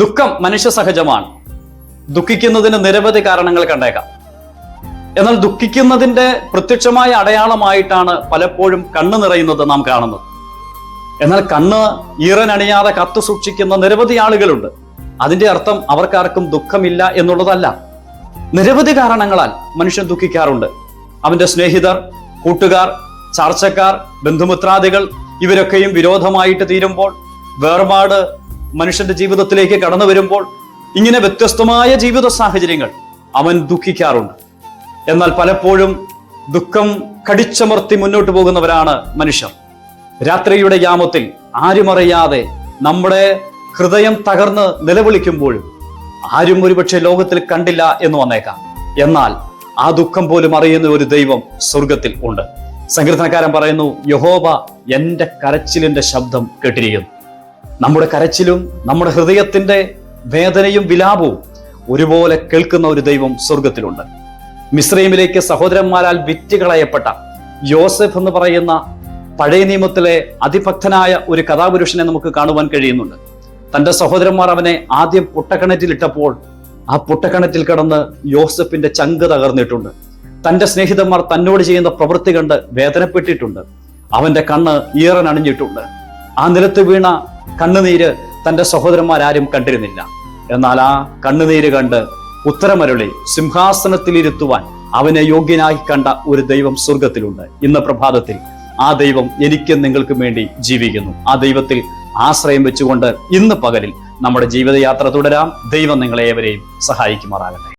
ദുഃഖം മനുഷ്യ സഹജമാണ് ദുഃഖിക്കുന്നതിന് നിരവധി കാരണങ്ങൾ കണ്ടേക്കാം. എന്നാൽ ദുഃഖിക്കുന്നതിന്റെ പ്രത്യക്ഷമായ അടയാളമായിട്ടാണ് പലപ്പോഴും കണ്ണ് നിറയുന്നത് നാം കാണുന്നത്. എന്നാൽ കണ്ണ് ഈറനണിയാതെ കത്തു സൂക്ഷിക്കുന്ന നിരവധി ആളുകളുണ്ട്. അതിന്റെ അർത്ഥം അവർക്കാർക്കും ദുഃഖമില്ല എന്നുള്ളതല്ല. നിരവധി കാരണങ്ങളാൽ മനുഷ്യൻ ദുഃഖിക്കാറുണ്ട്. അവന്റെ സ്നേഹിതർ കൂട്ടുകാർ ചർച്ചക്കാർ ബന്ധുമിത്രാദികൾ ഇവരൊക്കെയും വിരോധമായിട്ട് തീരുമ്പോൾ വേർപാട് മനുഷ്യന്റെ ജീവിതത്തിലേക്ക് കടന്നു വരുമ്പോൾ ഇങ്ങനെ വ്യത്യസ്തമായ ജീവിത സാഹചര്യങ്ങൾ അവൻ ദുഃഖിക്കാറുണ്ട്. എന്നാൽ പലപ്പോഴും ദുഃഖം കടിച്ചമർത്തി മുന്നോട്ട് പോകുന്നവരാണ് മനുഷ്യർ. രാത്രിയുടെ യാമത്തിൽ ആരുമറിയാതെ നമ്മുടെ ഹൃദയം തകർന്ന് നിലവിളിക്കുമ്പോഴും ആരും ഒരുപക്ഷെ ലോകത്തിൽ കണ്ടില്ല എന്ന് വന്നേക്കാം. എന്നാൽ ആ ദുഃഖം പോലും അറിയുന്ന ഒരു ദൈവം സ്വർഗത്തിൽ ഉണ്ട്. സങ്കീർത്തനക്കാരൻ പറയുന്നു യഹോബ എന്റെ കരച്ചിലിന്റെ ശബ്ദം കേട്ടിരിക്കുന്നു. നമ്മുടെ കരച്ചിലും നമ്മുടെ ഹൃദയത്തിന്റെ വേദനയും വിലാപവും ഒരുപോലെ കേൾക്കുന്ന ഒരു ദൈവം സ്വർഗത്തിലുണ്ട് മിശ്രൈമിലേക്ക് സഹോദരന്മാരാൽ വിറ്റുകളയപ്പെട്ട യോസഫ് എന്ന് പറയുന്ന പഴയ നിയമത്തിലെ അതിഭക്തനായ ഒരു കഥാപുരുഷനെ നമുക്ക് കാണുവാൻ കഴിയുന്നുണ്ട്. തന്റെ സഹോദരന്മാർ അവനെ ആദ്യം പൊട്ടക്കിണറ്റിലിട്ടപ്പോൾ ആ പൊട്ടക്കിണറ്റിൽ കിടന്ന് യോസഫിന്റെ ചങ്ക് തകർന്നിട്ടുണ്ട്. തന്റെ സ്നേഹിതന്മാർ തന്നോട് ചെയ്യുന്ന പ്രവൃത്തി കണ്ട് വേദനപ്പെട്ടിട്ടുണ്ട്. അവന്റെ കണ്ണ് ഈറനണിഞ്ഞിട്ടുണ്ട്. ആ നിലത്ത് വീണ കണ്ണുനീര് തന്റെ സഹോദരന്മാരാരും കണ്ടിരുന്നില്ല. എന്നാൽ ആ കണ്ണുനീര് കണ്ട് ഉത്തരമരുളി സിംഹാസനത്തിലിരുത്തുവാൻ അവനെ യോഗ്യനായി കണ്ട ഒരു ദൈവം സ്വർഗത്തിലുണ്ട് ഇന്ന് പ്രഭാതത്തിൽ ആ ദൈവം എനിക്കും നിങ്ങൾക്കും വേണ്ടി ജീവിക്കുന്നു. ആ ദൈവത്തിൽ ആശ്രയം വെച്ചുകൊണ്ട് ഇന്ന് പകലിൽ നമ്മുടെ ജീവിതയാത്ര തുടരാം. ദൈവം നിങ്ങളെ ഏവരെയും സഹായിക്കുമാറാകട്ടെ.